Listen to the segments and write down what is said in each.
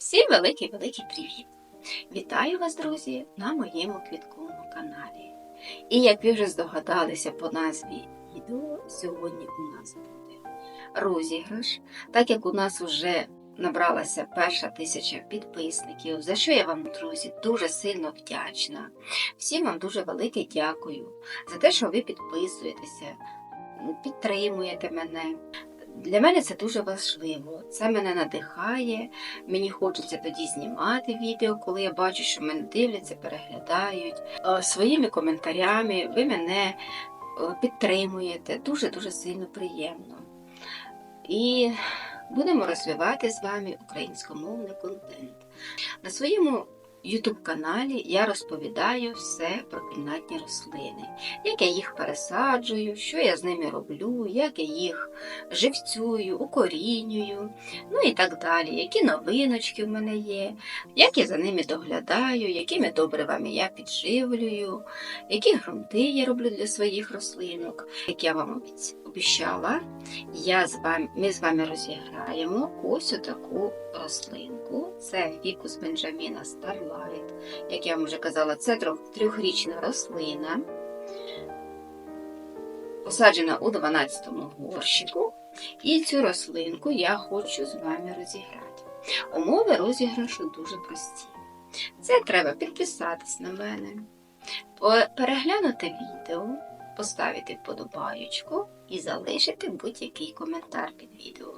Всім великий-великий привіт! Вітаю вас, друзі, на моєму квітковому каналі. І як ви вже здогадалися по назві відео, сьогодні у нас буде розіграш, так як у нас вже набралася перша тисяча підписників, за що я вам, друзі, дуже сильно вдячна. Всім вам дуже велике дякую за те, що ви підписуєтеся, підтримуєте мене. Для мене це дуже важливо. Це мене надихає. Мені хочеться тоді знімати відео, коли я бачу, що мене дивляться, переглядають. Е, Своїми коментарями ви мене е, підтримуєте. Дуже-дуже сильно приємно. І будемо розвивати з вами українськомовний контент. На своєму YouTube каналі я розповідаю все про кімнатні рослини, як я їх пересаджую, що я з ними роблю, як я їх живцюю, укорінюю, ну і так далі, які новиночки в мене є, як я за ними доглядаю, якими добривами я підживлюю, які ґрунти я роблю для своїх рослинок. Як я вам обіцяла, я з вами, ми з вами розіграємо ось отаку рослинку. Це фікус Бенджаміна Starlight. Як я вам вже казала, це трьохрічна рослина посаджена у 12-му горщику. І цю рослинку я хочу з вами розіграти. Умови розіграшу дуже прості. Це треба підписатись на мене, переглянути відео, поставити вподобаючку і залишити будь-який коментар під відео.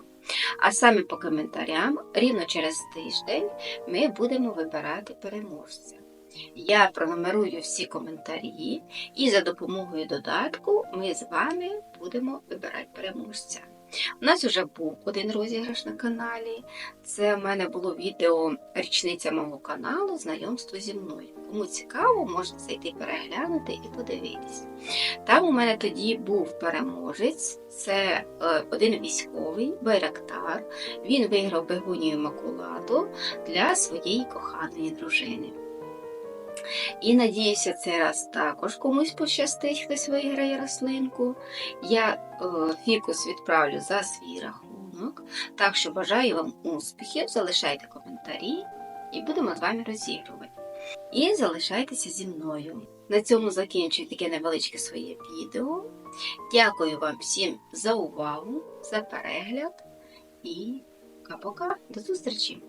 А саме по коментарям, рівно через тиждень, ми будемо вибирати переможця. Я пронумерую всі коментарі, і за допомогою додатку ми з вами будемо вибирати переможця. У нас вже був один розіграш на каналі. Це в мене було відео річниця мого каналу Знайомство зі мною. Кому цікаво, можете зайти переглянути і подивитись. Там у мене тоді був переможець, це е, один військовий Байрактар. Він виграв бегунію макулату для своєї коханої дружини. І надіюся, цей раз також комусь пощастить, хтось виграє рослинку. Я е, фікус відправлю за свій рахунок. Так що бажаю вам успіхів, залишайте коментарі і будемо з вами розігрувати. І залишайтеся зі мною. На цьому закінчую таке невеличке своє відео. Дякую вам всім за увагу, за перегляд і пока-пока. До зустрічі!